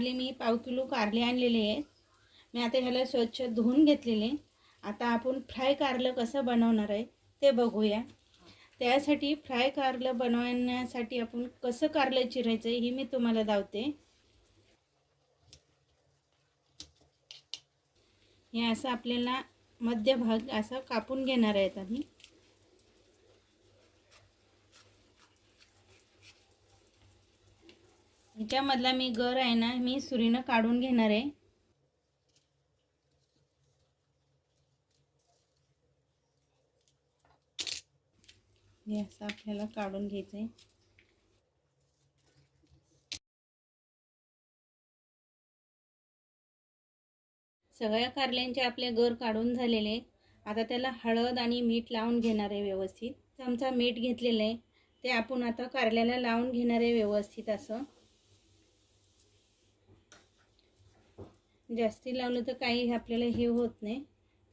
कारले मी पाव किलो कारले आणलेले आहेत. मी आता ह्याला स्वच्छ धुवून घेतलेले. आता आपण फ्राय कारलं कसं बनवणार आहे ते बघूया. त्यासाठी फ्राय कारलं बनवण्यासाठी आपण कसं कारलं चिरायचं हे मी तुम्हाला दावते. हे असं आपल्याला मध्यभाग असा कापून घेणार आहेत आम्ही. ह्याच्यामधला मी गर आहे ना मी सुरीनं काढून घेणार आहे. हे असं आपल्याला काढून घ्यायचं आहे सगळ्या कारल्यांचे आपले गर काढून झालेले आहेत. आता त्याला हळद आणि मीठ लावून घेणार आहे व्यवस्थित. चमचा मीठ घेतलेलं आहे. ते आपण आता कारल्याला लावून घेणार आहे व्यवस्थित असं. जास्ती लावलं तर काही आपल्याला हे होत नाही.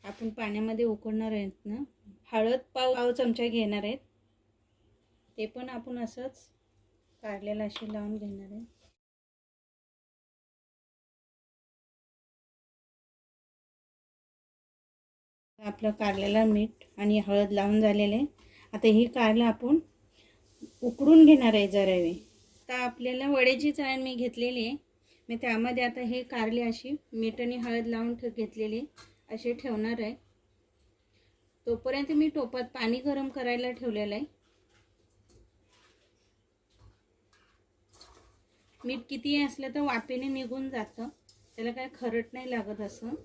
आपण पाण्यामध्ये उकडणार आहेत ना. हळद पाव पाव चमचा घेणार आहेत. ते पण आपण असंच कारल्याला असे लावून घेणार आहे आपलं कारल्याला मीठ आणि हळद लावून झालेलं आहे. आता ही कारलं आपण उकडून घेणार आहे जरावे. तर आपल्याला वड्याची चाळण मी घेतलेली आहे. मी त्यामध्ये आता हे कारले अशी मीठ आणि हळद लावून ठे घेतलेली असे ठेवणार आहे. तोपर्यंत मी टोपात पाणी गरम करायला ठेवलेलं आहे. मीठ कितीही असलं तर वापीने निघून जातं. त्याला काय खरट नाही लागत असं.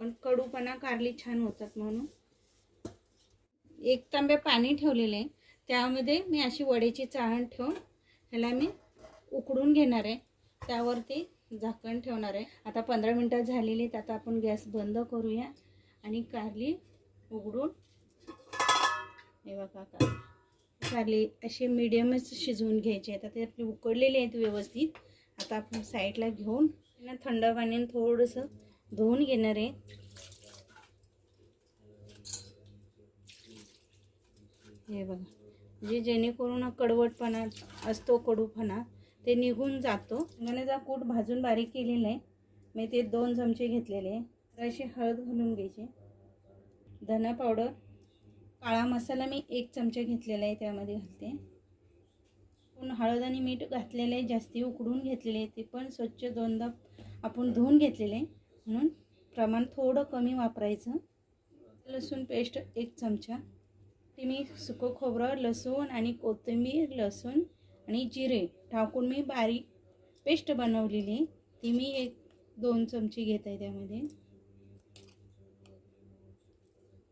पण कडूपणा कारली छान होतात म्हणून. एक तांबे पाणी ठेवलेले आहे. त्यामध्ये मी अशी वड्याची चाळण ठेवून ह्याला मी उकडून घेणार आहे. त्यावरती झाकण ठेवणार आहे. आता पंधरा मिनटं झालेली आहेत. आता आपण गॅस बंद करूया आणि कारली उघडून हे बघा का कारली असे मिडियमच शिजवून घ्यायचे आता ते आपली उकडलेले आहेत व्यवस्थित. आता आपण साईडला घेऊन त्यांना थंड पाण्याने थोडंसं धुवून घेणार आहे. हे बघा. म्हणजे जेणेकरून कडवटपणा असतो कडूपणा. ते निघून जातो. शेंगदाण्याचा कूट भाजून बारीक केलेला आहे. मी ते दोन चमचे घेतलेले आहे. अशी हळद घालून घ्यायची. धना पावडर काळा मसाला मी एक चमचा घेतलेला आहे त्यामध्ये घालते. पण हळद आणि मीठ घातलेलं आहे जास्ती उकडून घेतलेले आहे ते पण स्वच्छ दोनदा आपण धुवून घेतलेले आहे. म्हणून प्रमाण थोडं कमी वापरायचं. लसूण पेस्ट एक चमचा. ते मी सुकं खोबरं लसूण आणि कोथिंबीर लसूण आणि जिरे टाकून मी बारीक पेस्ट बनवलेली ती मी एक दोन चमचे घेत आहे त्यामध्ये.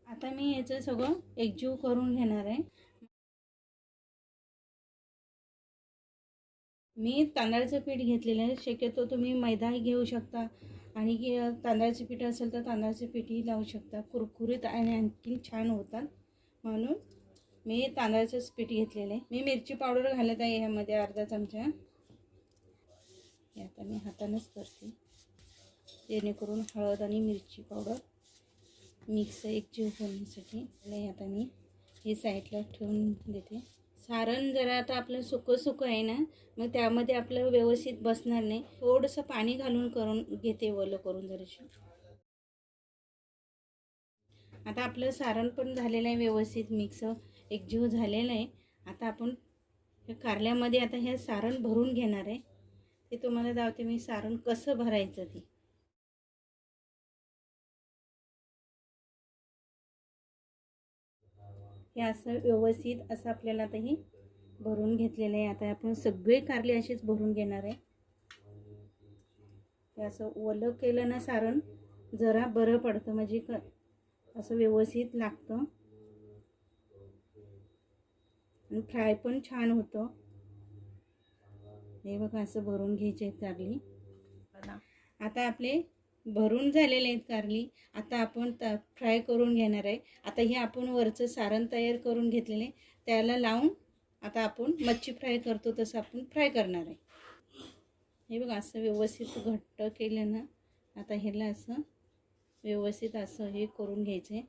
आता मी याचं सगळं एकजीव करून घेणार आहे. मी तांदळाचं पीठ घेतलेलं आहे. शक्यतो तुम्ही मैदाही घेऊ शकता आणि तांदळाचं पीठ असेल तर तांदळाचं पीठही लावू शकता. कुरकुरीत आणि आणखी छान होतात. म्हणून मी तांदळाचंच पीठ घेतलेलं. आहे मी मिरची पावडर घालत आहे ह्यामध्ये अर्धा चमचा. हे आता मी हातानंच करते. जेणेकरून हळद आणि मिरची पावडर मिक्स एकजीव होण्यासाठी आणि आता मी हे साईडला ठेवून देते. सारण जरा आता आपलं सुकं सुकं आहे ना मग त्यामध्ये आपलं व्यवस्थित बसणार नाही. थोडंसं पाणी घालून करून घेते ओलं करून जराशी. आता आपलं सारण पण झालेलं आहे व्यवस्थित मिक्स. एकजीव झालेलं आहे. आता आपण या कारल्यामध्ये आता हे सारण भरून घेणार आहे. ते तुम्हाला दावते मी सारण कसं भरायचं ते. हे असं व्यवस्थित असं आपल्याला आता हे भरून घेतलेलं आहे. आता आपण सगळे कारले असेच भरून घेणार आहे. ते असं ओलं केलं ना सारण जरा बरं पडतं. म्हणजे क असं व्यवस्थित लागतं. आणि फ्राय पण छान होतं. हे बघा असं भरून घ्यायचे आहेत कारली. आता आपले भरून झालेले आहेत कारली. आता आपण त फ्राय करून घेणार आहे. आता हे आपण वरचं सारण तयार करून घेतलेले. त्याला लावून आता आपण मच्छी फ्राय करतो तसं आपण फ्राय करणार आहे. हे बघा असं व्यवस्थित घट्ट केलं ना आता ह्याला असं व्यवस्थित असं हे करून घ्यायचं. आहे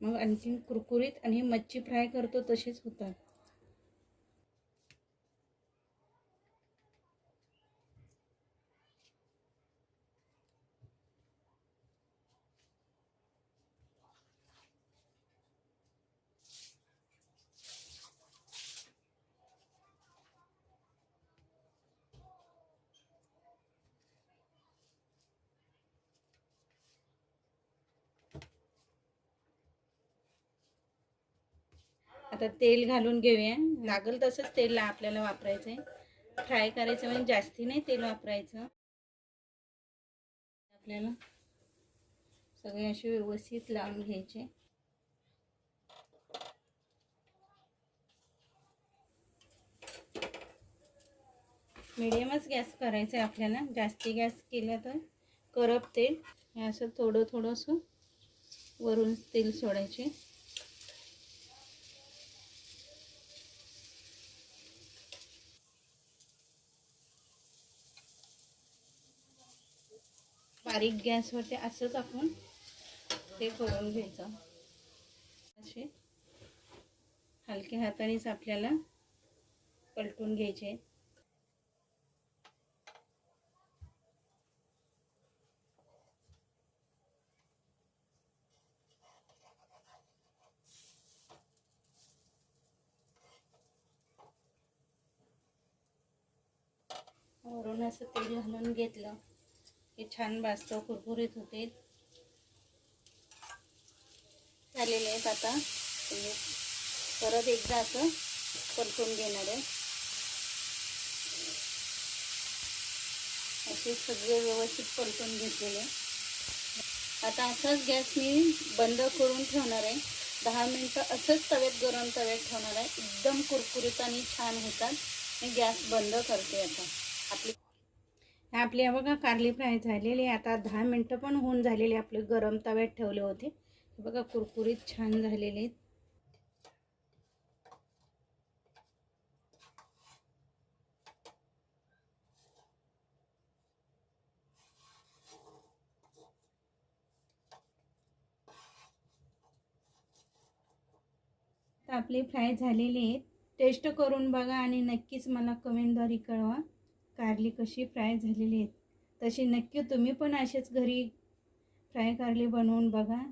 मग आणखीन कुरकुरीत आणि मच्छी फ्राय करतो तसेच होतात. आता तेल घालून घेऊया. लागल तसंच तेल ला- आपल्याला वापरायचं आहे फ्राय करायचं म्हणजे जास्ती नाही तेल वापरायचं. आपल्याला सगळे असे व्यवस्थित लावून घ्यायचे. मिडियमच गॅस करायचा आहे आपल्याला. जास्ती गॅस केला तर करपते हे असं थोडं थोडंसं वरून तेल सोडायचे. बारीक गॅसवरती असंच आपण ते करून घ्यायचं. असे हलक्या हातानेच आपल्याला पलटून घ्यायचे. वरून असं तेल घालून घेतलं. की छान भाजतो कुरकुरीत होते. झालेले आहेत आता. परत एकदा असं परतून घेणार आहे. असे सगळे व्यवस्थित परतून घेतलेले. आता असाच गॅस मी बंद करून ठेवणार आहे. दहा मिनटं असंच तव्यात गरम तव्यात ठेवणार आहे. एकदम कुरकुरीत आणि छान होतात. मी गॅस बंद करते आता. आपली आपले बघा कारली फ्राय झालेली आहे. आता दहा मिनटं पण होऊन झालेली आपले गरम तव्यात ठेवले होते. बघा कुरकुरीत छान झालेले आहेत. आपले फ्राय झालेले आहेत. टेस्ट करून बघा आणि नक्कीच मला कमेंटद्वारे कळवा. कारली कशी फ्राय झालेली आहेत तशी नक्की तुम्ही पण असेच घरी फ्राय कारली बनवून बघा.